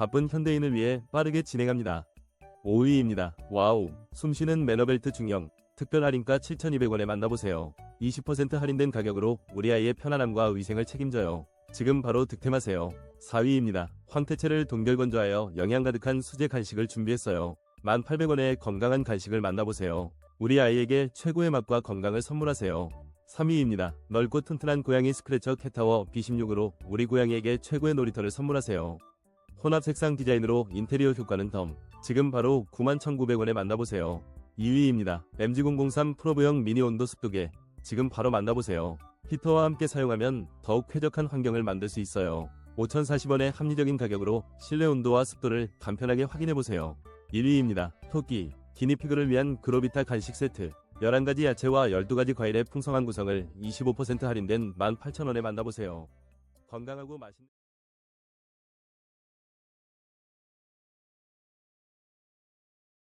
바쁜 현대인을 위해 빠르게 진행합니다. 5위입니다. 와우. 숨쉬는 매너벨트 중형. 특별 할인가 7,200원에 만나보세요. 20% 할인된 가격으로 우리 아이의 편안함과 위생을 책임져요. 지금 바로 득템하세요. 4위입니다. 황태채를 동결건조하여 영양 가득한 수제 간식을 준비했어요. 1,800원의 건강한 간식을 만나보세요. 우리 아이에게 최고의 맛과 건강을 선물하세요. 3위입니다. 넓고 튼튼한 고양이 스크래처 캣타워 B16으로 우리 고양이에게 최고의 놀이터를 선물하세요. 혼합 색상 디자인으로 인테리어 효과는 덤. 지금 바로 91,900원에 만나보세요. 2위입니다. MG003 프로브형 미니 온도 습도계. 지금 바로 만나보세요. 히터와 함께 사용하면 더욱 쾌적한 환경을 만들 수 있어요. 5,040원의 합리적인 가격으로 실내 온도와 습도를 간편하게 확인해보세요. 1위입니다. 토끼. 기니피그를 위한 그로비타 간식 세트. 11가지 야채와 12가지 과일의 풍성한 구성을 25% 할인된 18,000원에 만나보세요. 건강하고 맛있는